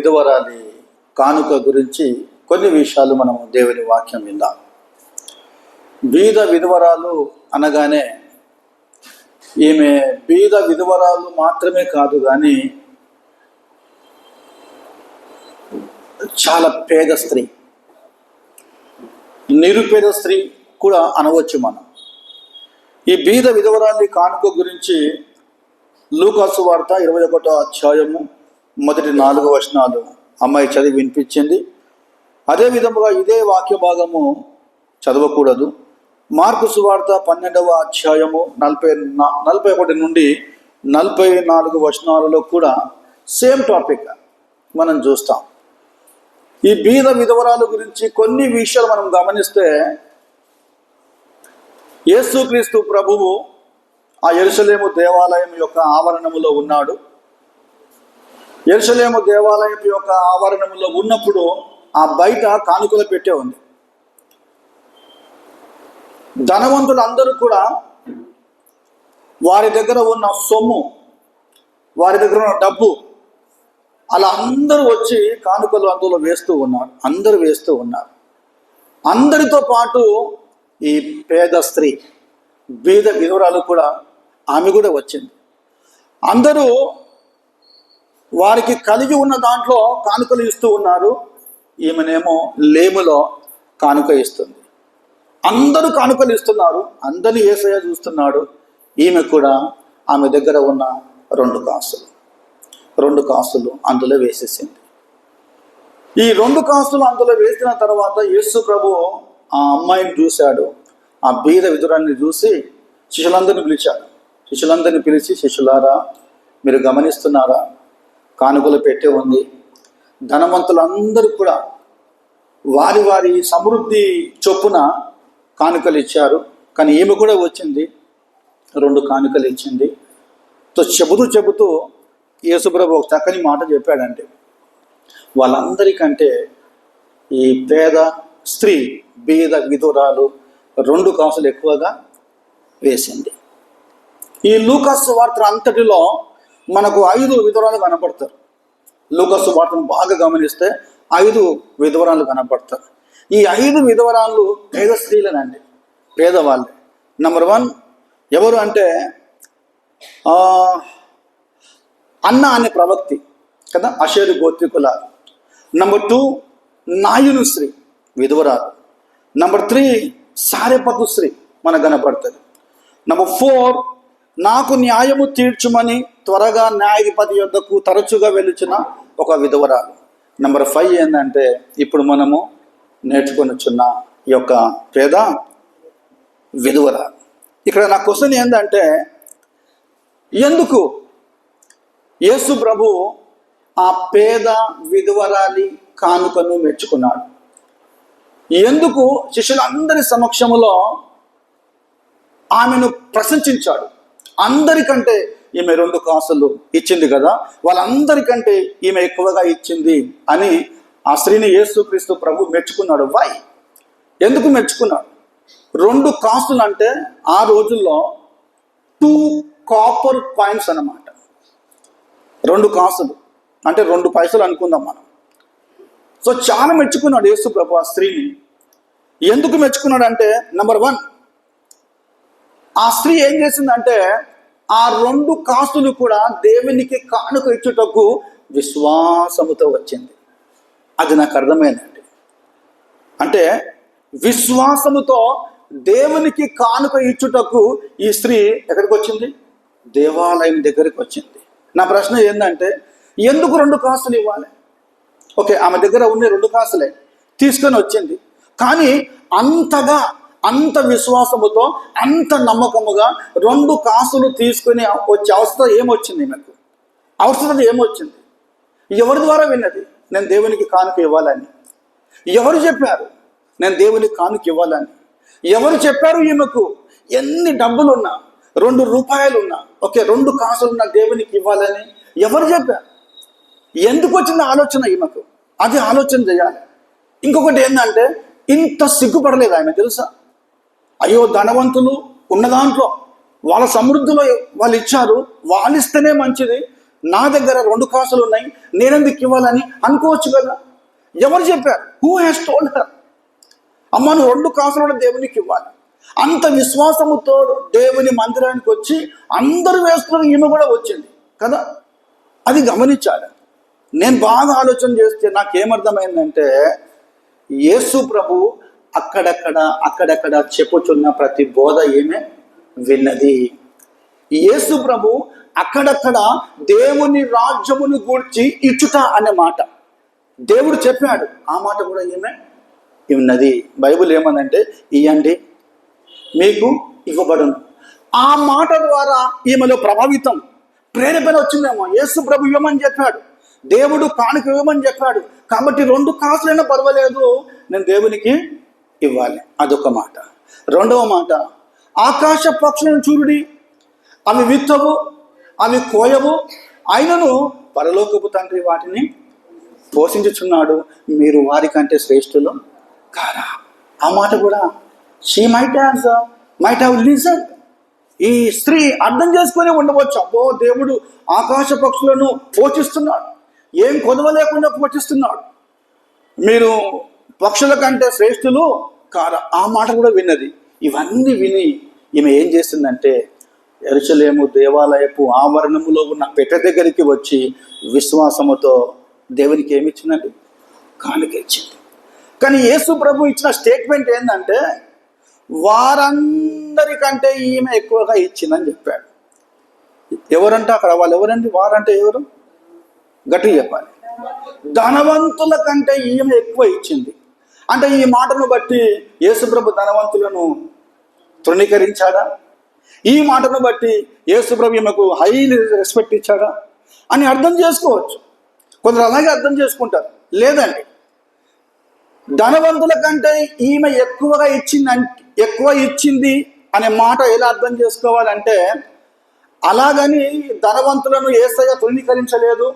విధవరాలి కానుక గురించి కొన్ని విషయాలు మనం దేవుని వాక్యం విందాం. బీద విధవరాలు అనగానే ఈమె బీద విధవరాలు మాత్రమే కాదు కానీ చాలా పేద స్త్రీ నిరుపేద స్త్రీ కూడా అనవచ్చు మనం. ఈ బీద విధవరాలి కానుక గురించి లూకాసు వార్త ఇరవై ఒకటో అధ్యాయము మొదటి నాలుగు వచనాలు అమ్మాయి చదివి వినిపించింది. అదే విధముగా ఇదే వాక్య భాగము చదవకూడదు. మార్కు సువార్త పన్నెండవ అధ్యాయము నలభై నలభై ఒకటి నుండి నలభై నాలుగు వచనాలలో కూడా సేమ్ టాపిక్ మనం చూస్తాం. ఈ బీద విధవరాల గురించి కొన్ని విషయాలు మనం గమనిస్తే యేసుక్రీస్తు ప్రభువు ఆ ఎరుసలేము దేవాలయం యొక్క ఆవరణములో ఉన్నాడు. ఎరుసలేము దేవాలయం యొక్క ఆవరణంలో ఉన్నప్పుడు ఆ బయట కానుకలు పెట్టే ఉంది. ధనవంతులు అందరూ కూడా వారి దగ్గర ఉన్న సొమ్ము వారి దగ్గర ఉన్న డబ్బు అలా అందరూ వచ్చి కానుకలు అందులో వేస్తూ ఉన్నారు అందరూ వేస్తూ ఉన్నారు. అందరితో పాటు ఈ పేద స్త్రీ బీద విధురాలు కూడా ఆమె కూడా వచ్చింది. అందరూ వారికి కలిగి ఉన్న దాంట్లో కానుకలు ఇస్తూ ఉన్నారు. ఈమెనేమో లేములో కానుక ఇస్తుంది. అందరూ కానుకలు ఇస్తున్నారు. అందరినీ ఏసయ్య చూస్తున్నాడు. ఈమె కూడా ఆమె దగ్గర ఉన్న రెండు కాసులు. రెండు కాసులు అందులో వేసేసింది. ఈ రెండు కాసులు అందులో వేసిన తర్వాత యేసు ప్రభు ఆ అమ్మాయిని చూశాడు. ఆ బీద విధురాన్ని చూసి శిష్యులందరిని పిలిచాడు. శిష్యులందరిని పిలిచి శిష్యులారా మీరు గమనిస్తున్నారా? కానుకలు పెట్టే ఉంది. ధనవంతులందరూ కూడా వారి వారి సమృద్ధి చొప్పున కానుకలు ఇచ్చారు. కానీ ఈమె కూడా వచ్చింది. రెండు కానుకలు ఇచ్చింది. తో చెబుతూ చెబుతూ యేసుప్రభు ఒక చక్కని మాట చెప్పాడంటే వాళ్ళందరికంటే ఈ పేద స్త్రీ బీద విధురాలు రెండు కాసులు ఎక్కువగా వేసింది. ఈ లూకాస్ వార్త అంతటిలో మనకు ఐదు విధురాలు కనపడతారు. లూకస్సు వార్తను బాగా గమనిస్తే ఐదు విధవరాలు కనపడతారు. ఈ ఐదు విధవరాలు పేద స్త్రీలనండి. పేదవాళ్ళు. నెంబర్ వన్ ఎవరు అంటే అన్న అనే ప్రవక్తి కదా అషేరు గోత్రికుల నంబర్ టూ నాయును శ్రీ విధవరాలు నంబర్ త్రీ సారేపతు శ్రీ మనకు కనపడుతుంది నంబర్ ఫోర్ నాకు న్యాయము తీర్చుమని త్వరగా న్యాయాధిపతి యొద్దకు తరచుగా వెలుచిన ఒక విధవరాలు. నెంబర్ ఫైవ్ ఏంటంటే ఇప్పుడు మనము నేర్చుకొనిచున్న ఈ యొక్క పేద విధవరాలు. ఇక్కడ నా క్వశ్చన్ ఏంటంటే ఎందుకు యేసు ప్రభు ఆ పేద విధవరాలి కానుకను మెచ్చుకున్నాడు? ఎందుకు శిష్యులందరి సమక్షములో ఆమెను ప్రశంసించాడు? అందరికంటే ఈమె రెండు కాసులు ఇచ్చింది కదా వాళ్ళందరికంటే ఈమె ఎక్కువగా ఇచ్చింది అని ఆ స్త్రీని యేసుక్రీస్తు ప్రభు మెచ్చుకున్నాడు. వై ఎందుకు మెచ్చుకున్నాడు? రెండు కాసులు అంటే ఆ రోజుల్లో టూ కాపర్ కాయిన్స్ అన్నమాట. రెండు కాసులు అంటే రెండు పైసలు అనుకుందాం మనం. సో చాలా మెచ్చుకున్నాడు యేసు ప్రభు ఆ స్త్రీని. ఎందుకు మెచ్చుకున్నాడు అంటే నెంబర్ వన్ ఆ స్త్రీ ఏం చేసిందంటే ఆ రెండు కాసులు కూడా దేవునికి కానుక ఇచ్చుటకు విశ్వాసముతో వచ్చింది. అది నాకు అర్థమైందండి. అంటే విశ్వాసముతో దేవునికి కానుక ఇచ్చుటకు ఈ స్త్రీ ఎక్కడికి వచ్చింది? దేవాలయం దగ్గరికి వచ్చింది. నా ప్రశ్న ఏంటంటే ఎందుకు రెండు కాసులు ఇవ్వాలి? ఓకే ఆమె దగ్గర ఉన్న రెండు కాసులే తీసుకొని వచ్చింది. కానీ అంతగా అంత విశ్వాసముతో అంత నమ్మకముగా రెండు కాసులు తీసుకుని వచ్చే అవసరం ఏమొచ్చింది నాకు? అవసరం ఏమొచ్చింది? ఎవరి ద్వారా విన్నది? నేను దేవునికి కానుక ఇవ్వాలని. ఎవరు చెప్పారు? నేను దేవునికి కానుక ఇవ్వాలని. ఎవరు చెప్పారు ఈమెకు? ఎన్ని డబ్బులున్నా రెండు రూపాయలున్నా ఓకే రెండు కాసులున్నా దేవునికి ఇవ్వాలని ఎవరు చెప్పారు? ఎందుకు వచ్చిన ఆలోచన ఈమెకు? అది ఆలోచన చేయాలి. ఇంకొకటి ఏంటంటే ఇంత సిగ్గుపడలేదు ఆయన తెలుసా? అయ్యో ధనవంతులు ఉన్న దాంట్లో వాళ్ళ సమృద్ధిలో వాళ్ళు ఇచ్చారు వాళ్ళు ఇస్తేనే మంచిది. నా దగ్గర రెండు కాసులు ఉన్నాయి నేనెందుకు ఇవ్వాలని అనుకోవచ్చు కదా. ఎవరు చెప్పారు? హూ హ్యాస్ టోల్డ్ హర్ అమ్మ నువ్వు రెండు కాసులు కూడా దేవునికి ఇవ్వాలి. అంత విశ్వాసముతో దేవుని మందిరానికి వచ్చి అందరూ వేస్తున్న ఈమె కూడా వచ్చింది కదా. అది గమనించాలి. నేను బాగా ఆలోచన చేస్తే నాకేమర్థమైందంటే యేసు ప్రభు అక్కడక్కడ అక్కడక్కడ చెప్పుచున్న ప్రతి బోధ ఏమే విన్నది. యేసు ప్రభు అక్కడక్కడ దేవుని రాజ్యమును గూర్చి ఇచ్చుట అనే మాట. దేవుడు చెప్పాడు ఆ మాట కూడా ఏమే ఉన్నది బైబిల్ ఏమనంటే ఇయ్యండి మీకు ఇవ్వబడును. ఆ మాట ద్వారా ఈమెలో ప్రభావితం ప్రేరేపణ వచ్చిందేమో. యేసు ప్రభు ఇవ్వమని చెప్పాడు దేవుడు కానుక ఇవ్వమని చెప్పాడు. కాబట్టి రెండు కాసులైనా పర్వాలేదు నేను దేవునికి ఇవ్వాలి. అదొక మాట. రెండవ మాట ఆకాశ పక్షులను చూడుడి. అవి విత్తవు అవి కోయవు. అయినను పరలోకపు తండ్రి వాటిని పోషించుచున్నాడు. మీరు వారికంటే శ్రేష్ఠులు కారా? ఆ మాట కూడా she might has might have listen ఈ స్త్రీ అర్థం చేసుకునే ఉండవచ్చు. అబ్బో దేవుడు ఆకాశ పక్షులను పోషిస్తున్నాడు. ఏం కొదవ లేకుండా పోషిస్తున్నాడు. మీరు పక్షుల కంటే శ్రేష్ఠులు కార ఆ మాట కూడా విన్నది. ఇవన్నీ విని ఈమె ఏం చేసిందంటే ఎరుచలేము దేవాలయపు ఆవరణములో ఉన్న పెట్టె దగ్గరికి వచ్చి విశ్వాసముతో దేవునికి ఏమి ఇచ్చిందండి? కానుక ఇచ్చింది. కానీ యేసు ప్రభు ఇచ్చిన స్టేట్మెంట్ ఏంటంటే వారందరికంటే ఈమె ఎక్కువగా ఇచ్చిందని చెప్పాడు. ఎవరంటే అక్కడ వాళ్ళు ఎవరండి? వారంటే ఎవరు? గట్టిగా చెప్పాలి. ధనవంతుల కంటే ఈమె ఎక్కువ ఇచ్చింది. అంటే ఈ మాటను బట్టి యేసుప్రభు ధనవంతులను తృణీకరించాడా? ఈ మాటను బట్టి యేసుప్రభు ఈమెకు హైలీ రెస్పెక్ట్ ఇచ్చాడా? అని అర్థం చేసుకోవచ్చు. కొందరు అలాగే అర్థం చేసుకుంటారు. లేదండి. ధనవంతుల కంటే ఈమె ఎక్కువగా ఇచ్చింది ఎక్కువ ఇచ్చింది అనే మాట ఎలా అర్థం చేసుకోవాలంటే అలాగని ధనవంతులను ఏసయ్య తృణీకరించలేదు.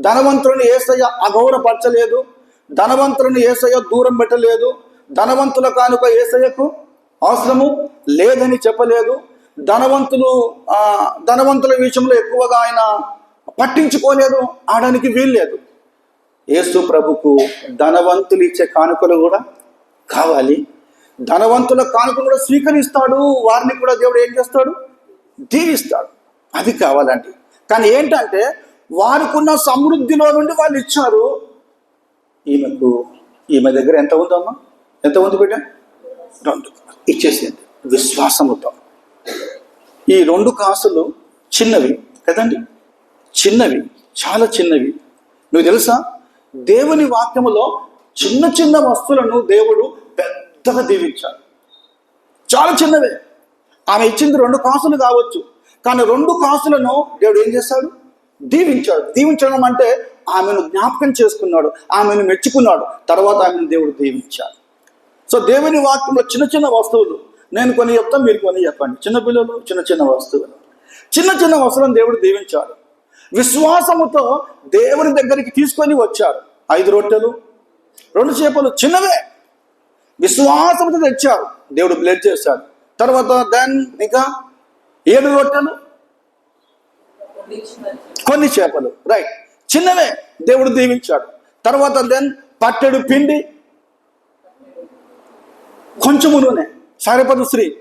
ధనవంతులను ఏసయ్య అగౌరవపరచలేదు ధనవంతులను ఏసయ్య దూరం పెట్టలేదు. ధనవంతుల కానుక ఏసయ్యకు అవసరము లేదని చెప్పలేదు. ధనవంతులు ధనవంతుల విషయంలో ఎక్కువగా ఆయన పట్టించుకోలేదు ఆడడానికి వీల్లేదు. యేసు ప్రభుకు ధనవంతులు ఇచ్చే కానుకలు కూడా కావాలి. ధనవంతుల కానుకలు కూడా స్వీకరిస్తాడు. వారిని కూడా దేవుడు ఏం చేస్తాడు? దీవిస్తాడు. అది కావాలండి. కానీ ఏంటంటే వారికున్న సమృద్ధిలో నుండి వాళ్ళు ఇచ్చారు. ఈమెకు ఈమె దగ్గర ఎంత ఉందమ్మా? ఎంత ఉంది బిడ్డ? రెండు. ఇచ్చేసింది విశ్వాసముతో. ఈ రెండు కాసులు చిన్నవి కదండి? చిన్నవి చాలా చిన్నవి. నువ్వు తెలుసా? దేవుని వాక్యములో చిన్న చిన్న వస్తువులను దేవుడు పెద్దగా దీవించాడు. చాలా చిన్నవే. ఆమె ఇచ్చింది రెండు కాసులు కావచ్చు. కానీ రెండు కాసులను దేవుడు ఏం చేస్తాడు దీవించాడు. దీవించడం అంటే ఆమెను జ్ఞాపకం చేసుకున్నాడు ఆమెను మెచ్చుకున్నాడు. తర్వాత ఆమెను దేవుడు దీవించాడు. సో దేవుని వాక్యంలో చిన్న చిన్న వస్తువులు. నేను కొన్ని చెప్తాను మీరు కొన్ని చెప్పండి. చిన్నపిల్లలు చిన్న చిన్న వస్తువులు. చిన్న చిన్న వస్తువులను దేవుడు దీవించాడు. విశ్వాసముతో దేవుని దగ్గరికి తీసుకొని వచ్చారు ఐదు రొట్టెలు రెండు చేపలు చిన్నవే. విశ్వాసంతో తెచ్చారు దేవుడు బ్లెడ్ చేశాడు. తర్వాత దెన్ ఇంకా ఏడు రొట్టెలు కొన్ని చేపలు. రైట్ చిన్నవే దేవుడు దీవించాడు. తర్వాత దెన్ పట్టెడు పిండి కొంచెము నూనె సారేపదు స్త్రీ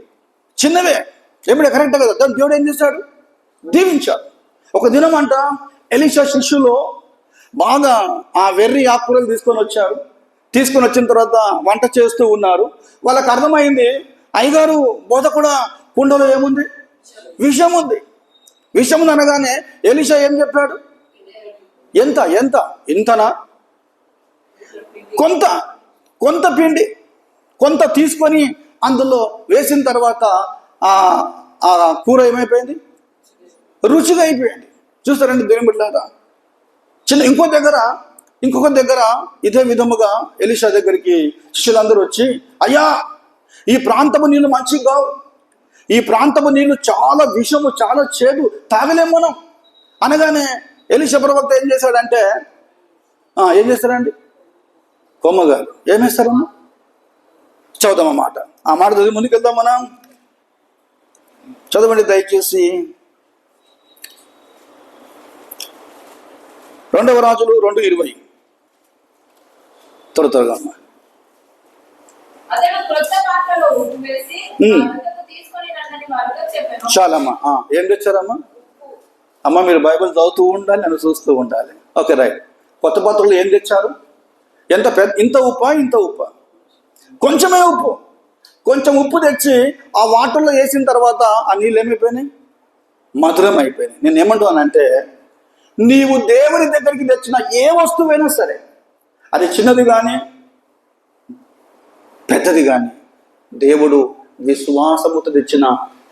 చిన్నవే. ఎప్పుడు కరెక్ట్ కదా? దాని దేవుడు ఏం చేశాడు? దీవించాడు. ఒక దినం అంట ఎలిషా శిష్యులో బాగా ఆ వెర్రి ఆకుకూరలు తీసుకొని వచ్చారు. తీసుకొని వచ్చిన తర్వాత వంట చేస్తూ ఉన్నారు. వాళ్ళకి అర్థమైంది అయ్యగారు బోధ కూడా కుండలో ఏముంది? విషం ఉంది విషం ఉంది అనగానే ఎలిషా ఏం చెప్పాడు? ఎంత ఎంత? ఇంతనా? కొంత కొంత పిండి కొంత తీసుకొని అందులో వేసిన తర్వాత ఆ కూర ఏమైపోయింది? రుచిగా అయిపోయింది. చూస్తారండి దేవుని బిడ్డలారా? చిన్న ఇంకో దగ్గర ఇంకొక దగ్గర ఇదే విధముగా ఎలిషా దగ్గరికి శిష్యులందరూ వచ్చి అయ్యా ఈ ప్రాంతము నీళ్ళు మంచివి కావు. ఈ ప్రాంతము నీళ్ళు చాలా విషము చాలా చేదు. తాగలేం మనం. అనగానే ఎలిషా ప్రవక్త ఏం చేశాడంటే ఏం చేస్తారండి? కొమ్మగారు ఏమేస్తారమ్మా చదువుదాం ఆ మాట. ఆ మాట చదివి ముందుకు వెళ్దాం మనం. చదవండి దయచేసి. రెండవ రాజులు రెండు ఇరవై. త్వర త్వరగా చాలమ్మా. ఏం తెచ్చారమ్మా? అమ్మ మీరు బైబిల్ చదువుతూ ఉండాలి నన్ను చూస్తూ ఉండాలి. Okay right. కొత్త పత్రులు ఏం తెచ్చారు? ఎంత పెద్ద ఇంత ఉప్పా ఇంత ఉప్పా? కొంచెమే ఉప్పు. కొంచెం ఉప్పు తెచ్చి ఆ వాటర్లో వేసిన తర్వాత ఆ నీళ్ళు ఏమైపోయినాయి? మధురం అయిపోయినాయి. నేను ఏమంటున్నానంటే నీవు దేవుని దగ్గరికి తెచ్చిన ఏ వస్తువైనా సరే అది చిన్నది కానీ పెద్దది కానీ దేవుడు విశ్వాసముతో తెచ్చిన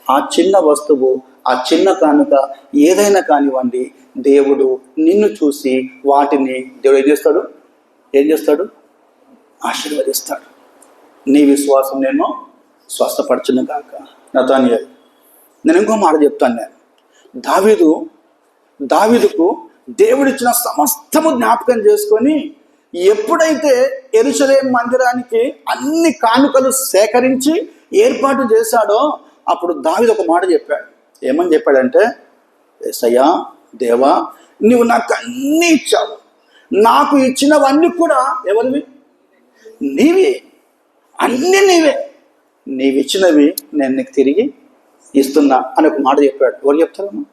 ఆ చిన్న వస్తువు ఆ చిన్న కానుక ఏదైనా కానివ్వండి దేవుడు నిన్ను చూసి వాటిని దేవుడు ఏం చేస్తాడు? ఏం చేస్తాడు? ఆశీర్వదిస్తాడు. నీ విశ్వాసం నేను స్వస్థపరచును కాక నతానియల్. నేను ఇంకో మాట చెప్తాను నేను. దావీదు దావీదుకు దేవుడిచ్చిన సమస్తము జ్ఞాపకం చేసుకొని ఎప్పుడైతే ఎరుసలేం మందిరానికి అన్ని కానుకలు సేకరించి ఏర్పాటు చేశాడో అప్పుడు దావీదు ఒక మాట చెప్పాడు. ఏమని చెప్పాడంటే ఏసయ్యా దేవా నువ్వు నాకు అన్నీ ఇచ్చావు. నాకు ఇచ్చినవన్నీ కూడా ఎవరివి? నీవి. అన్నీ నీవే. నీవిచ్చినవి నేను నీకు తిరిగి ఇస్తున్నా అని ఒక మాట చెప్పాడు. ఎవరు చెప్తారమ్మా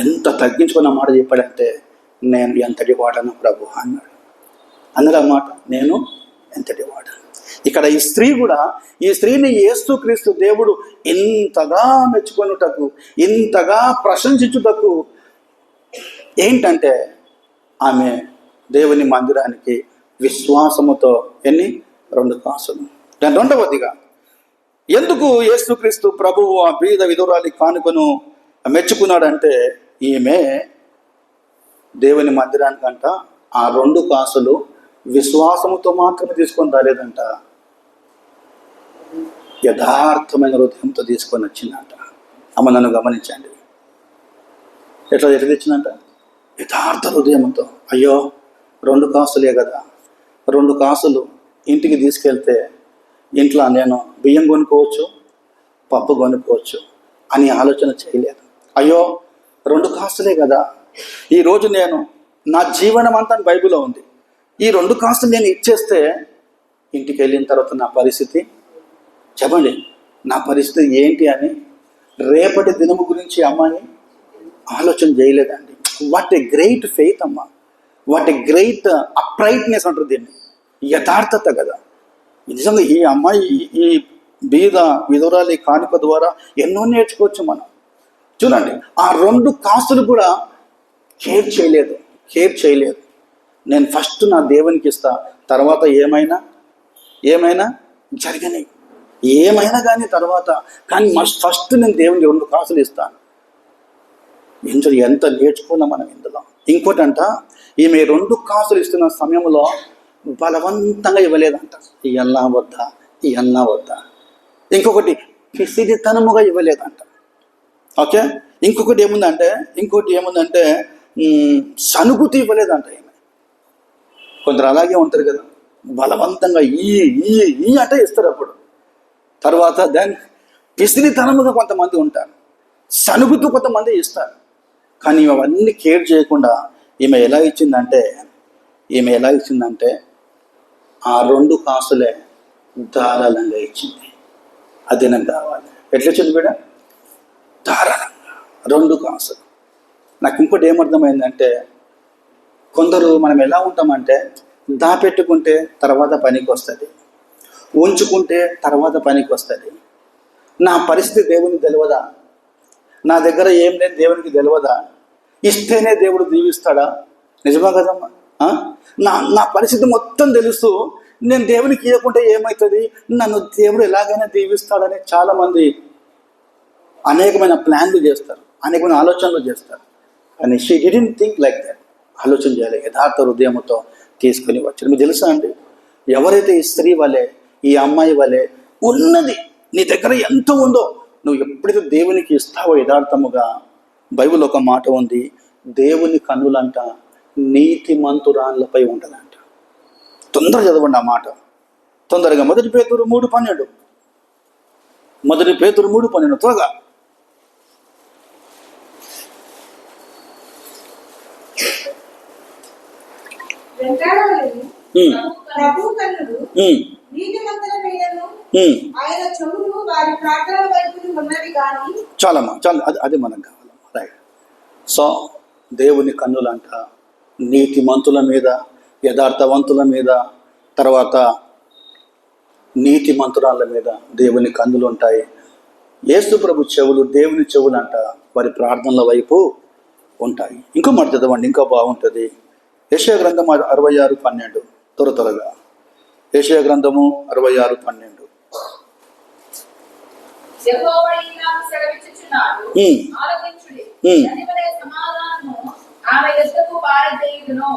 ఎంత తగ్గించుకున్న మాట చెప్పాడంటే నేను ఎంతటి వాడను ప్రభు అన్నాడు. అన్నది మాట నేను ఎంతటి వాడను? ఇక్కడ ఈ స్త్రీ కూడా ఈ స్త్రీని ఏస్తూ క్రీస్తు దేవుడు ఇంతగా మెచ్చుకొనుటకు ఇంతగా ప్రశంసించుటకు ఏంటంటే ఆమె దేవుని మందిరానికి విశ్వాసముతో ఎన్ని? రెండు కాసులు. దాని రెండవదిగా ఎందుకు యేసుక్రీస్తు ప్రభువు ఆ బీద విధురాలి కానుకను మెచ్చుకున్నాడంటే ఈమె దేవుని మందిరానికంట ఆ రెండు కాసులు విశ్వాసముతో మాత్రమే తీసుకొని రాలేదంట. యథార్థమైన హృదయంతో తీసుకొని వచ్చిందంట. అమ్మ నన్ను గమనించండి. ఎట్లా ఎట్లా తెచ్చిందంట? యథార్థ హృదయంతో. అయ్యో రెండు కాసులే కదా. రెండు కాసులు ఇంటికి తీసుకెళ్తే ఇంట్లో నేను బియ్యం కొనుక్కోవచ్చు పప్పు కొనుక్కోవచ్చు అని ఆలోచన చేయలేదు. అయ్యో రెండు కాసులే కదా. ఈరోజు నేను నా జీవనం అంతా బైబిల్లో ఉంది. ఈ రెండు కాసులు నేను ఇచ్చేస్తే ఇంటికి వెళ్ళిన తర్వాత నా పరిస్థితి చెప్పండి. నా పరిస్థితి ఏంటి అని రేపటి దినము గురించి అమ్మాయి ఆలోచన చేయలేదండి. వాట్ ఏ గ్రేట్ ఫెయిత్ అమ్మ. వాట్ ఏ గ్రేట్ అప్రైట్నెస్ అంటారు దీన్ని. యథార్థత కదా. నిజంగా ఈ అమ్మాయి ఈ- బీద విధురాలి కానుక ద్వారా ఎన్నో నేర్చుకోవచ్చు మనం. చూడండి ఆ రెండు కాసులు కూడా కేర్ చేయలేదు కేర్ చేయలేదు. నేను ఫస్ట్ నా దేవునికి ఇస్తా తర్వాత ఏమైనా ఏమైనా జరగని ఏమైనా కానీ తర్వాత కానీ మస్ట్ ఫస్ట్ నేను దేవునికి రెండు కాసులు ఇస్తాను. ఇందులో ఎంత నేర్చుకున్నాం మనం ఇందులో? ఇంకోటంట ఈమె రెండు కాసులు ఇస్తున్న సమయంలో బలవంతంగా ఇవ్వలేదంట. ఈ అన్నా వద్దా ఈ అన్నా వద్దా. ఇంకొకటి పిసిడితనముగా ఇవ్వలేదంట. ఓకే? ఇంకొకటి ఏముందంటే ఇంకోటి ఏముందంటే సనుగుతి ఇవ్వలేదంట ఈమె. కొందరు అలాగే ఉంటారు కదా. బలవంతంగా ఈ ఈ ఈ అంటే ఇస్తారు అప్పుడు. తర్వాత దాని పిసిరితనముగా కొంతమంది ఉంటారు. సనుగుతూ కొంతమంది ఇస్తారు. కానీ అవన్నీ కేర్ చేయకుండా ఈమె ఎలా ఇచ్చిందంటే ఈమె ఎలా ఇచ్చిందంటే ఆ రెండు కాసులే ధారాళంగా ఇచ్చింది. అది నాకు కావాలి. ఎట్లా ఇచ్చింది బిడ ధారాళంగా. రెండు కాసులు నాకు ఇంకోటి ఏమర్థమైందంటే కొందరు మనం ఎలా ఉంటామంటే దాపెట్టుకుంటే తర్వాత పనికి వస్తుంది ఉంచుకుంటే తర్వాత పనికి వస్తుంది. నా పరిస్థితి దేవునికి తెలియదా నా దగ్గర ఏం లేదు దేవునికి తెలియదా ఇస్తేనే దేవుడు దీవిస్తాడా? నిజమా కదమ్మా? నా నా పరిస్థితి మొత్తం తెలుస్తూ నేను దేవునికి ఇవ్వకుంటే ఏమవుతుంది నన్ను దేవుడు ఎలాగైనా దీవిస్తాడని చాలామంది అనేకమైన ప్లాన్లు చేస్తారు. అనేకమైన ఆలోచనలు చేస్తారు. కానీ she didn't think like that. ఆలోచన చేయాలి యథార్థ హృదయంతో తీసుకొని వచ్చారు మీకు తెలుసా అండి? ఎవరైతే ఈ స్త్రీ వలె ఈ అమ్మాయి వలె ఉన్నది. నీ దగ్గర ఎంత ఉందో నువ్వు ఎప్పుడైతే దేవునికి ఇస్తావో యథార్థముగా బైబిల్ ఒక మాట ఉంది దేవుని కన్నులంట నీతి మంతురాన్లపై ఉంటుందంట. తొందరగా చదవండి ఆ మాట. తొందరగా మొదటి పేతురు మూడు పన్నెండు. మొదటి పేతురు మూడు పన్నెండు త్వరగా. వెంటాడవలను ప్రభు కన్నులు ఉమ్, నీతిమంతుల మీదను ఉమ్. ఆయన చెవులు వారి ప్రార్థన వైపును ఉన్నవి కానీ చాలమ్మా చాలు. అది అది మనకు కావాలమ్మా రైట్ సో దేవుని కన్నులంట నీతిమంతుల మీద యథార్థవంతుల మీద తర్వాత నీతి మంతురాల మీద దేవుని కన్నులు ఉంటాయి. యేసు ప్రభు చెవులు దేవుని చెవులు అంట వారి ప్రార్థనల వైపు ఉంటాయి. ఇంకో మాట చదవండి ఇంకా బాగుంటుంది. యశయ గ్రంథం అరవై ఆరు పన్నెండు. త్వర త్వరగా యశయ గ్రంథము అరవై ఆరు పన్నెండు.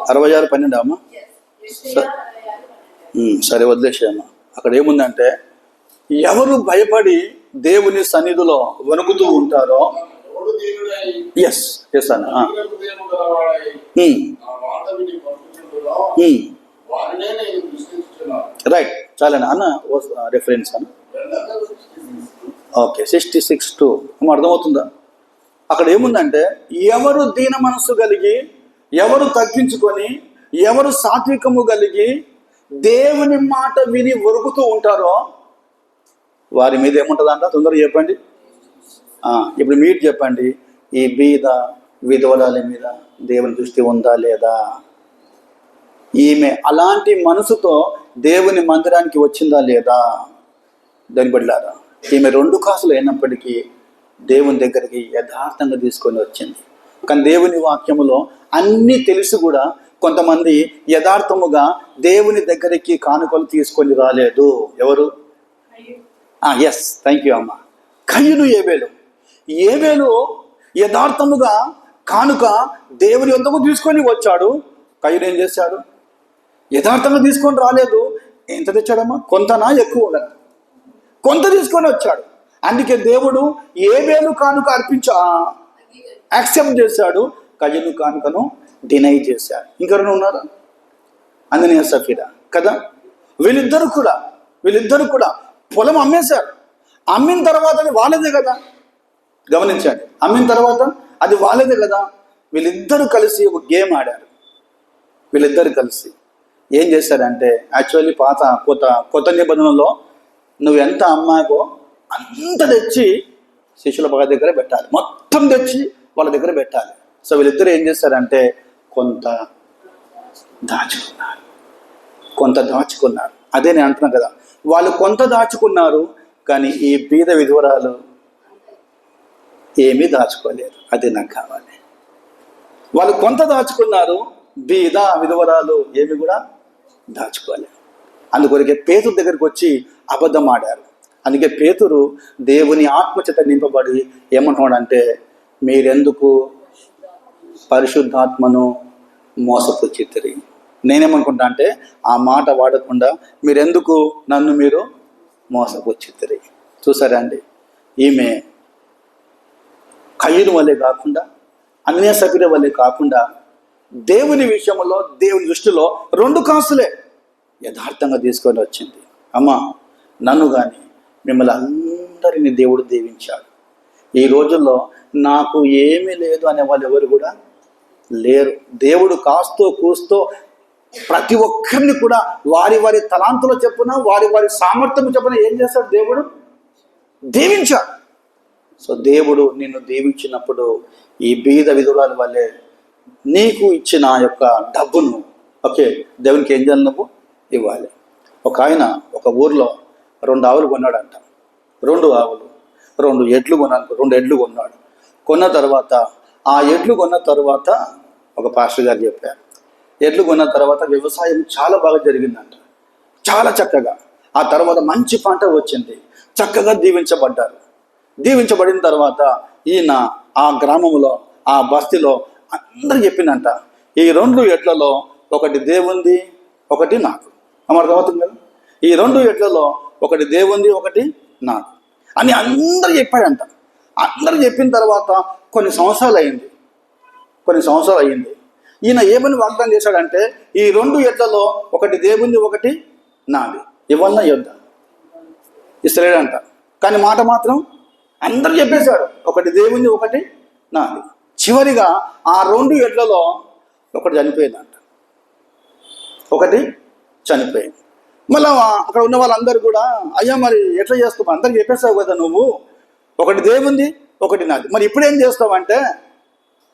అరవై ఆరు పన్నెండు. అమ్మా సరే వదిలేసేయమ్మా. అక్కడ ఏముందంటే ఎవరు భయపడి దేవుని సన్నిధిలో వణుకుతూ ఉంటారో ఎస్ ఎస్ అన్న. రైట్ చాలండి అన్న రెఫరెన్స్ అన్న. ఓకే సిక్స్టీ సిక్స్ టూ అర్థమవుతుందా? అక్కడ ఏముందంటే ఎవరు దీన మనస్సు కలిగి ఎవరు తగ్గించుకొని ఎవరు సాత్వికము కలిగి దేవుని మాట విని ఒరుగుతూ ఉంటారో వారి మీద ఏముంటుందంట? తొందరగా చెప్పండి. ఇప్పుడు మీరు చెప్పండి ఈ బీద విధవరాల మీద దేవుని దృష్టి ఉందా లేదా? ఈమె అలాంటి మనసుతో దేవుని మందిరానికి వచ్చిందా లేదా? దాని బడిలారా ఈమె రెండు కాసులు అయినప్పటికీ దేవుని దగ్గరికి యథార్థంగా తీసుకొని వచ్చింది. కానీ దేవుని వాక్యములో అన్నీ తెలిసి కూడా కొంతమంది యథార్థముగా దేవుని దగ్గరికి కానుకలు తీసుకొని రాలేదు. ఎవరు? ఎస్ థ్యాంక్ యూ అమ్మ. కయ్యను ఏబేలు. ఏబేలు యథార్థముగా కానుక దేవుని వద్దకు తీసుకొని వచ్చాడు. కయ్యుడు ఏం చేశాడు? యథార్థంగా తీసుకొని రాలేదు. ఎంత తెచ్చాడమ్మా? కొంతనా? ఎక్కువ ఉండదు కొంత తీసుకొని వచ్చాడు. అందుకే దేవుడు ఏ వేలు కానుక అర్పించ యాక్సెప్ట్ చేశాడు. కయ్యను కానుకను డినై చేశాడు. ఇంకెవరైనా ఉన్నారా? అందనే సఫీరా. కదా? వీళ్ళిద్దరు కూడా వీళ్ళిద్దరు కూడా పొలం అమ్మేశారు. అమ్మిన తర్వాత అది వాళ్ళదే కదా? గమనించండి. అమ్మిన తర్వాత అది వాళ్ళదే కదా? వీళ్ళిద్దరూ కలిసి ఒక గేమ్ ఆడారు. వీళ్ళిద్దరు కలిసి. ఏం చేశారంటే యాక్చువల్లీ పాత కొత్త కొత్త నిబంధనలో నువ్వు ఎంత అమ్మాకో అంత తెచ్చి శిష్యుల బాగా దగ్గర పెట్టాలి. మొత్తం తెచ్చి వాళ్ళ దగ్గర పెట్టాలి. సో వీళ్ళిద్దరు ఏం చేశారంటే కొంత దాచుకున్నారు. కొంత దాచుకున్నారు. అదే నేను అంటున్నాను కదా వాళ్ళు కొంత దాచుకున్నారు కానీ ఈ బీద విధవరాలు ఏమీ దాచుకోలేరు. అది నాకు కావాలి. వాళ్ళు కొంత దాచుకున్నారు బీద విధవరాలు ఏమి కూడా దాచుకోలేరు అందుకొరకే పేతురు దగ్గరికి వచ్చి అబద్ధం ఆడారు. అందుకే పేతురు దేవుని ఆత్మచేత నింపబడి ఏమంటున్నాడంటే మీరెందుకు పరిశుద్ధాత్మను మోసపుచ్చిత్తిరి? నేనేమనుకుంటా అంటే ఆ మాట వాడకుండా మీరెందుకు నన్ను మీరు మోసపుచ్చిత్తిరి? చూసారా అండి? ఈమె కయ్యూరు వల్లే కాకుండా అన్య సభ్యుల వల్లే కాకుండా దేవుని విషయంలో దేవుని దృష్టిలో రెండు కాసులే యథార్థంగా తీసుకొని వచ్చింది. అమ్మా నన్ను కానీ మిమ్మల్ని అందరినీ దేవుడు దీవించాడు. ఈ రోజుల్లో నాకు ఏమీ లేదు అనే వాళ్ళు ఎవరు కూడా లేరు. దేవుడు కాస్తో కూస్తో ప్రతి ఒక్కరిని కూడా వారి వారి తలాంతులు చెప్పున వారి వారి సామర్థ్యం చెప్పున ఏం చేస్తాడు దేవుడు? దీవించాడు. సో దేవుడు నిన్ను దీవించినప్పుడు ఈ బీద విధురాల వల్లే నీకు ఇచ్చిన ఆ యొక్క డబ్బును ఓకే దేవునికి ఏం చేయాలి నువ్వు ఇవ్వాలి. ఒక ఆయన ఒక ఊర్లో రెండు ఆవులు కొన్నాడంట. రెండు ఆవులు రెండు ఎడ్లు కొన్నాను రెండు ఎడ్లు కొన్నాడు. కొన్న తర్వాత ఆ ఎడ్లు కొన్న తర్వాత ఒక పాస్టర్ గారు చెప్పారు ఎడ్లు కొన్న తర్వాత వ్యవసాయం చాలా బాగా జరిగిందంట. చాలా చక్కగా. ఆ తర్వాత మంచి పంట వచ్చింది. చక్కగా దీవించబడ్డారు. దీవించబడిన తర్వాత ఈయన ఆ గ్రామంలో ఆ బస్తీలో అందరు చెప్పిందంట. ఈ రెండు ఎడ్లలో ఒకటి దేవుంది ఒకటి నాకు. అమర్థమవుతుంది కదా? ఈ రెండు ఎడ్లలో ఒకటి దేవుంది ఒకటి నాకు. అని అందరు చెప్పాడంట. అందరు చెప్పిన తర్వాత కొన్ని సంవత్సరాలు అయింది. కొన్ని సంవత్సరాలు అయ్యింది ఈయన ఏమని వాగ్దానం చేశాడంటే ఈ రెండు ఎడ్లలో ఒకటి దేవుంది ఒకటి నాది. ఇవన్న యుద్ధ ఇస్తలేడంట. కానీ మాట మాత్రం అందరు చెప్పేశాడు ఒకటి దేవుంది ఒకటి నాది. చివరిగా ఆ రెండు ఎడ్లలో ఒకటి చనిపోయిందంట. ఒకటి చనిపోయింది. మళ్ళా అక్కడ ఉన్న వాళ్ళందరూ కూడా అయ్యా మరి ఎట్లా చేస్తావు? అందరికి చెప్పేస్తావు కదా నువ్వు. ఒకటి దేవుంది ఒకటి నాది. మరి ఇప్పుడు ఏం చేస్తావు అంటే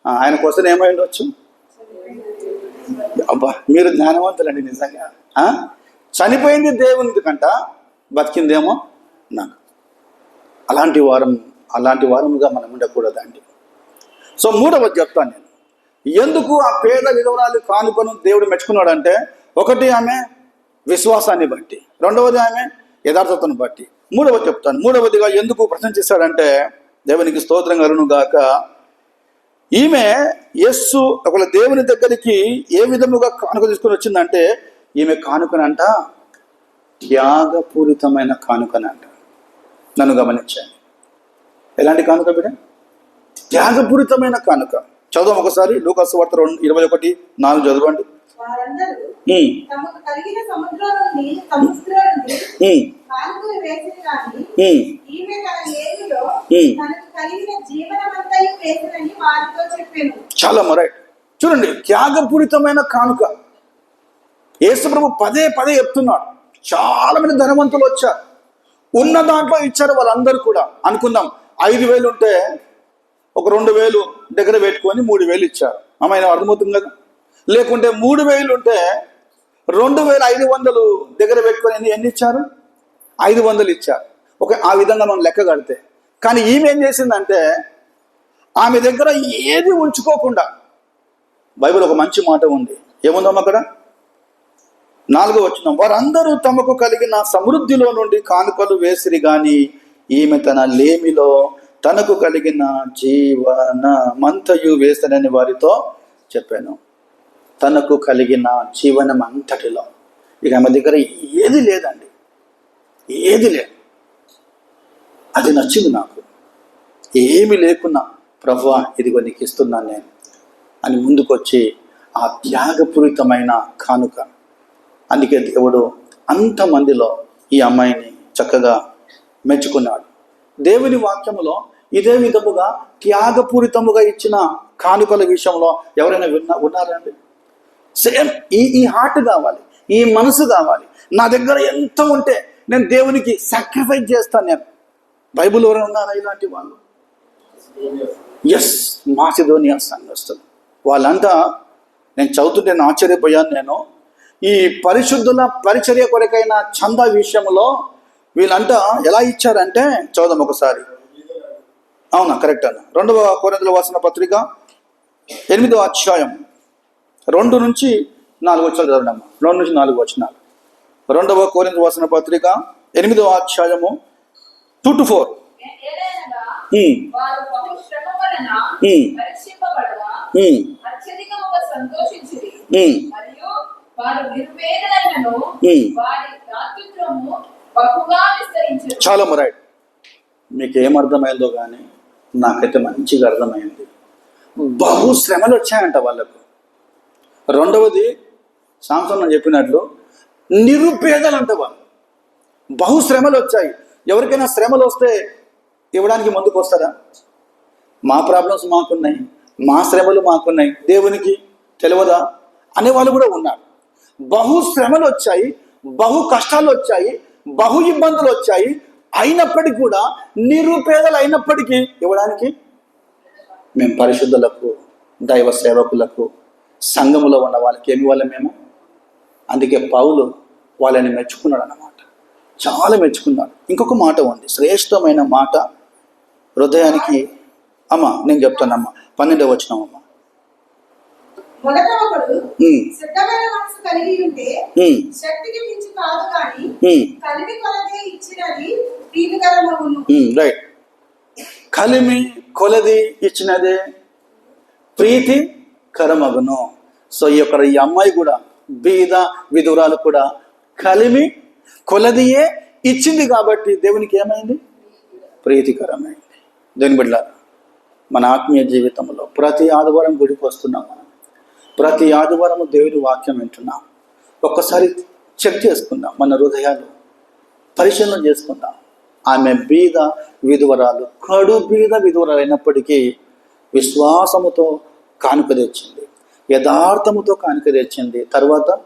ఆయన కోసం ఏమై ఉండొచ్చు? అబ్బా మీరు జ్ఞానవంతులండి నిజంగా. చనిపోయింది దేవుని కంట బతికిందేమో నాకు. అలాంటి వారం అలాంటి వారముగా మనం ఉండకూడదండి. సో మూడవది చెప్తాను నేను. ఎందుకు ఆ పేద విధవరాలు కానుకను దేవుడు మెచ్చుకున్నాడంటే ఒకటి ఆమె విశ్వాసాన్ని బట్టి రెండవది ఆమె యథార్థతను బట్టి. మూడవది చెప్తాను. మూడవదిగా ఎందుకు ప్రశంసిస్తాడంటే దేవునికి స్తోత్రం కలను గాక. ఈమె యస్సు ఒకవేళ దేవుని దగ్గరికి ఏ విధముగా కానుక తీసుకొని వచ్చిందంటే ఈమె కానుకనంట త్యాగపూరితమైన కానుకనంట. నన్ను గమనించాను ఎలాంటి కానుక బిడ్డ? త్యాగపూరితమైన కానుక. చదువు ఒకసారి. లూకాసు వార్త రెండు ఇరవై ఒకటి నాలుగు చదవండి. చాలా మొరైట్ చూడండి త్యాగపూరితమైన కానుక. యేసుప్రభు పదే పదే చెప్తున్నాడు. చాలా మంది ధనవంతులు వచ్చారు. ఉన్న దాంట్లో ఇచ్చారు వాళ్ళందరూ కూడా. అనుకుందాం ఐదు వేలు ఉంటే ఒక రెండు వేలు దగ్గర పెట్టుకొని మూడు వేలు ఇచ్చారు. అమ్మాయి అర్థమవుతుంది కదా? లేకుంటే మూడు వేలు ఉంటే రెండు వేల ఐదు వందలు దగ్గర పెట్టుకొని ఎన్ని ఎన్ని ఇచ్చారు? ఐదు వందలు ఇచ్చారు. ఓకే ఆ విధంగా మనం లెక్క కడితే. కానీ ఈమె ఏం చేసిందంటే ఆమె దగ్గర ఏది ఉంచుకోకుండా బైబిల్ ఒక మంచి మాట ఉంది. ఏముందమ్మా అక్కడ? నాలుగో వచ్చిన వారందరూ తమకు కలిగిన సమృద్ధిలో నుండి కానుకలు వేసిరి గాని ఈమె తన లేమిలో తనకు కలిగిన జీవన మంతయు వారితో చెప్పాను. తనకు కలిగిన జీవనం అంతటిలో ఇక ఆమె దగ్గర ఏది లేదండి. ఏది లేదు. అది నచ్చింది నాకు. ఏమి లేకున్నా ప్రభు ఇదిగో నీకు ఇస్తున్నాను నేను అని ముందుకొచ్చి ఆ త్యాగపూరితమైన కానుక. అందుకే దేవుడు అంతమందిలో ఈ అమ్మాయిని చక్కగా మెచ్చుకున్నాడు. దేవుని వాక్యములో ఇదే విధముగా త్యాగపూరితముగా ఇచ్చిన కానుకల విషయంలో ఎవరైనా విన్నా ఉన్నారండి సేమ్ ఈ ఈ హార్ట్ కావాలి ఈ మనసు కావాలి. నా దగ్గర ఎంత ఉంటే నేను దేవునికి సాక్రిఫైస్ చేస్తాను నేను. బైబిల్ ఎవరైనా ఉన్నారా ఇలాంటి వాళ్ళు? ఎస్ మాసిధోనియా సంఘస్థులు. వాళ్ళంతా నేను చదువుతుంటే నేను ఆశ్చర్యపోయాను నేను. ఈ పరిశుద్ధుల పరిచర్య కొరకైన చందా విషయంలో వీళ్ళంతా ఎలా ఇచ్చారంటే చదుదాం ఒకసారి. అవునా కరెక్ట్ అన్న. రెండవ కోరింతల వాసన పత్రిక ఎనిమిదవ అధ్యాయం. రెండు నుంచి నాలుగు వచ్చాలు చదవండి అమ్మ. రెండు నుంచి నాలుగు వచ్చినాలు రెండవ కోరింత వాసన పత్రిక ఎనిమిదవ అధ్యాయము టూ టు ఫోర్ ఏలయనగా చాలా రైట్ మీకు ఏమర్థమైందో అర్థమైందో కానీ నాకైతే మంచిగా అర్థమైంది. బహు శ్రమలు వచ్చాయంట వాళ్ళకు. రెండవది సాంసన్ అని చెప్పినట్లు నిరుపేదలు అంట వాళ్ళు. బహు శ్రమలు వచ్చాయి. ఎవరికైనా శ్రమలు వస్తే ఇవ్వడానికి ముందుకు వస్తారా? మా ప్రాబ్లమ్స్ మాకున్నాయి. మా శ్రమలు మాకున్నాయి. దేవునికి తెలియదా? అనే వాళ్ళు కూడా ఉన్నారు. బహు శ్రమలు వచ్చాయి. బహు కష్టాలు వచ్చాయి. బహు ఇబ్బందులు వచ్చాయి. అయినప్పటికీ కూడా నిరుపేదలు అయినప్పటికీ ఇవ్వడానికి మేము పరిశుద్ధులకు దైవ సేవకులకు సంఘములో ఉన్న వాళ్ళకి ఏమి వాళ్ళ మేము? అందుకే పౌలు వాళ్ళని మెచ్చుకున్నాడు అన్నమాట చాలా మెచ్చుకున్నాడు. ఇంకొక మాట ఉంది. శ్రేష్టమైన మాట హృదయానికి అమ్మ నేను చెప్తానమ్మా. పన్నెండవ వచ్చినామమ్మ మొదట ఒకడు ఉమ్, సిద్ధమైన మనసు కలిగి ఉంటే ఉమ్, శక్తికి మించి కాదు కానీ ఉమ్, కలిగి కొలదే ఇచ్చినది ప్రీతికరమగును రైట్ కలిమి కొలది ఇచ్చినదే ప్రీతి కరమగును. సో ఈ యొక్క ఈ అమ్మాయి కూడా బీద విధురాలు కూడా కలిమి కొలదియే ఇచ్చింది కాబట్టి దేవునికి ఏమైంది? ప్రీతికరమైంది. దేని బిడ్డారా మన ఆత్మీయ జీవితంలో ప్రతి ఆదివారం గుడికి వస్తున్నాం మనం ప్రతి ఆదివారం దేవుని వాక్యం వింటున్నాం. ఒక్కసారి చెక్ చేసుకుందాం మన హృదయాలు. పరిశీలన చేసుకుందాం. ఆమె బీద విధువరాలు కడు బీద విధువరాలు అయినప్పటికీ విశ్వాసముతో కానుక తెచ్చింది. యథార్థముతో కానుక తెచ్చింది. తర్వాత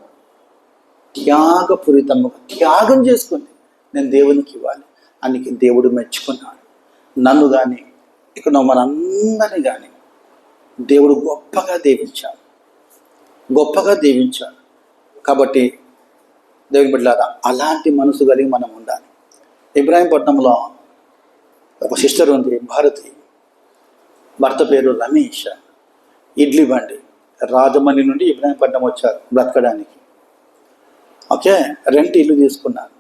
త్యాగపూరితముగా త్యాగం చేసుకుంది. నేను దేవునికి ఇవ్వాలి. అందుకే దేవుడు మెచ్చుకున్నాడు. నన్ను కానీ ఇక్కడ మనందరినీ కానీ దేవుడు గొప్పగా దీవించాడు. గొప్పగా దీవించాడు. కాబట్టి దేవుని బిడ్డలారా అలాంటి మనసు కలిగి మనం ఉండాలి. ఇబ్రాహీంపట్నంలో ఒక సిస్టర్ ఉంది భారతి. భర్త పేరు రమేష్. ఇడ్లీ బండి. రాజమండ్రి నుండి ఇబ్రాహీంపట్నం వచ్చారు బ్రతకడానికి. ఓకే రెంట్ ఇల్లు తీసుకున్నాను.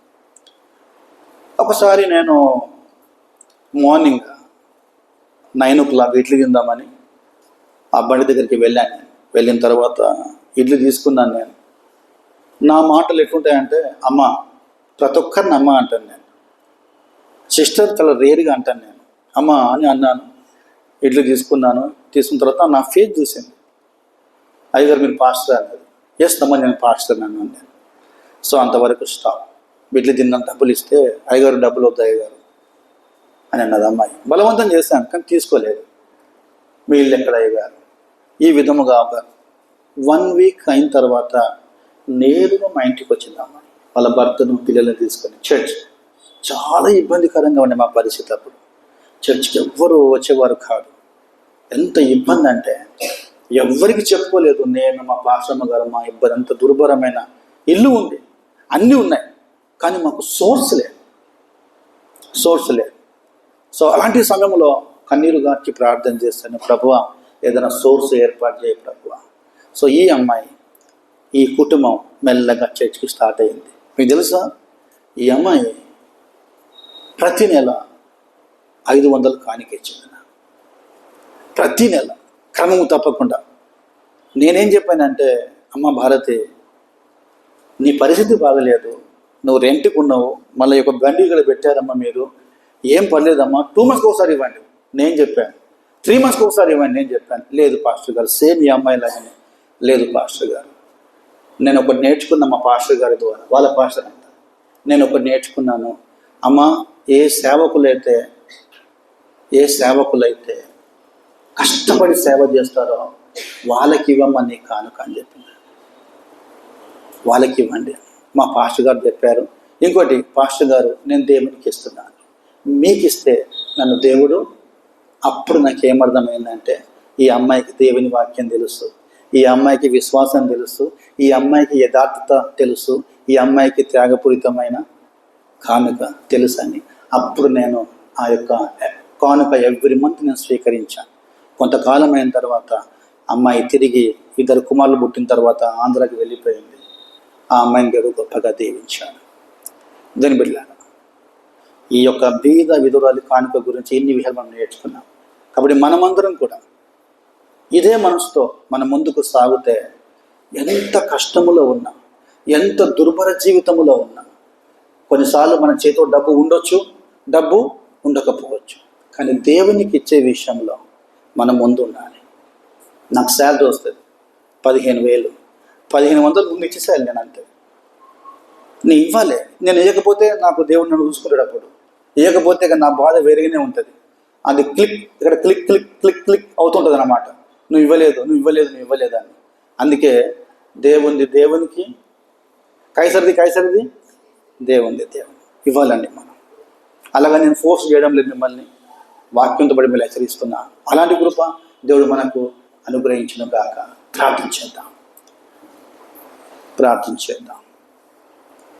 ఒకసారి నేను morning nine o'clock idli తిందామని ఆ బండి దగ్గరికి వెళ్ళాను. నేను వెళ్ళిన తర్వాత ఇడ్లీ తీసుకున్నాను నేను. నా మాటలు ఎట్లుంటాయంటే అమ్మ ప్రతి ఒక్కరిని అమ్మ అంటాను నేను. సిస్టర్ చాలా రేరుగా అంటాను నేను. అమ్మ అని అన్నాను. ఇడ్లీ తీసుకున్నాను. తీసుకున్న తర్వాత నా ఫేస్ చూసింది. అయ్యగారు మీరు పాస్టర్ అన్నారు. ఎస్ అమ్మ నేను పాస్టర్ అన్నాను నేను. సో అంతవరకు స్టాప్ ఇడ్లీ తిన్న డబ్బులు ఇస్తే అయ్యగారు డబ్బులు వద్దు అయ్యగారు అని అన్నది అమ్మాయి. బలవంతం చేశాను కానీ తీసుకోలేదు. మీ ఇల్లు ఎక్కడ అయ్యగారు? ఈ విధముగా వన్ వీక్ అయిన తర్వాత నేరుగా మా ఇంటికి వచ్చింది అమ్మాయి వాళ్ళ భర్తను పిల్లల్ని తీసుకొని చర్చ్ చాలా ఇబ్బందికరంగా ఉండే మా పరిస్థితి అప్పుడు. చర్చ్కి ఎవ్వరు వచ్చేవారు కాదు. ఎంత ఇబ్బంది అంటే ఎవ్వరికి చెప్పుకోలేదు. నేను మా పాశ్రమ గారు మా ఇబ్బంది అంత దుర్భరమైన ఇల్లు ఉంది. అన్నీ ఉన్నాయి. కానీ మాకు సోర్స్ లేదు. సోర్స్ లేదు. సో అలాంటి సమయంలో కన్నీరు గారికి ప్రార్థన చేస్తాను. ప్రభువ ఏదైనా సోర్స్ ఏర్పాటు చేయ సో ఈ అమ్మాయి ఈ కుటుంబం మెల్లగా చర్చ్కి స్టార్ట్ అయింది. మీకు తెలుసా? ఈ అమ్మాయి ప్రతి నెల ఐదు వందలు కానికిచ్చింది ప్రతి నెల క్రమము తప్పకుండా. నేనేం చెప్పానంటే అమ్మ భారతి నీ పరిస్థితి బాగలేదు. నువ్వు రెంట్కి ఉన్నావు. మళ్ళీ ఒక బండి ఇక్కడ పెట్టారమ్మా మీరు. ఏం పర్లేదమ్మా? టూ మంత్స్కి ఒకసారి ఇవ్వండి. నేను చెప్పాను. త్రీ మంత్స్కి ఒకసారి ఇవ్వండి నేను చెప్పాను లేదు పాస్టర్ గారు సేమ్ ఈ అమ్మాయిలాగానే లేదు పాస్టర్ గారు. నేను ఒకటి నేర్చుకున్నా మా పాస్టర్ గారి ద్వారా. వాళ్ళ పాస్టర్ అంట. నేను ఒకటి నేర్చుకున్నాను. అమ్మ ఏ సేవకులైతే ఏ సేవకులైతే కష్టపడి సేవ చేస్తారో వాళ్ళకి ఇవ్వమని నీ కానుక అని చెప్పింది. వాళ్ళకి ఇవ్వండి. మా పాస్టర్ గారు చెప్పారు. ఇంకోటి పాస్టర్ గారు నేను దేవునికి ఇస్తున్నాను. మీకు ఇస్తే నన్ను దేవుడు అప్పుడు నాకు ఏమర్థమైందంటే ఈ అమ్మాయికి దేవుని వాక్యం తెలుసు ఈ అమ్మాయికి విశ్వాసం తెలుసు ఈ అమ్మాయికి యథార్థత తెలుసు ఈ అమ్మాయికి త్యాగపూరితమైన కానుక తెలుసు అని అప్పుడు నేను ఆ యొక్క కానుక ఎవ్రీ మంత్ నేను స్వీకరించాను కొంతకాలం అయిన తర్వాత అమ్మాయి తిరిగి ఇద్దరు కుమారులు పుట్టిన తర్వాత ఆంధ్రాకి వెళ్ళిపోయింది. ఆ అమ్మాయిని దేవుడు గొప్పగా దీవించాడు. దాని బిడ్డాను ఈ యొక్క బీద విధురాలి కానుక గురించి ఇన్ని విషయాలు మనం నేర్చుకున్నాం? కాబట్టి మనమందరం కూడా ఇదే మనసుతో మనం ముందుకు సాగితే ఎంత కష్టములో ఉన్నా ఎంత దుర్భర జీవితములో ఉన్నా కొన్నిసార్లు మన చేతిలో డబ్బు ఉండొచ్చు డబ్బు ఉండకపోవచ్చు. కానీ దేవునికి ఇచ్చే విషయంలో మనం ముందు ఉండాలి. నాకు శాలరీ వస్తుంది పదిహేను వేలు. పదిహేను వందలు ముందు ఇచ్చేసేయాలి నేను అంతే. నేను ఇవ్వాలి. నేను ఇవ్వకపోతే నాకు దేవుడు నన్ను చూసుకునేటప్పుడు. అప్పుడు ఇవ్వకపోతే నా బాధ వేరేగానే ఉంటుంది. అది క్లిక్ ఇక్కడ క్లిక్ క్లిక్ క్లిక్ క్లిక్ అవుతుంటుంది అనమాట నువ్వు ఇవ్వలేదు నువ్వు ఇవ్వలేదు నువ్వు ఇవ్వలేదు అని. అందుకే దేవుంది దేవునికి కైసరిది కైసరిది దేవుంది దేవుని. ఇవ్వాలండి మనం. అలాగా నేను ఫోర్స్ చేయడం లేదు మిమ్మల్ని. వాక్యంతో పడి మిమ్మల్ని హెచ్చరిస్తున్నా. అలాంటి కృప దేవుడు మనకు అనుగ్రహించిన గాక ప్రార్థించేద్దాం. ప్రార్థించేద్దాం.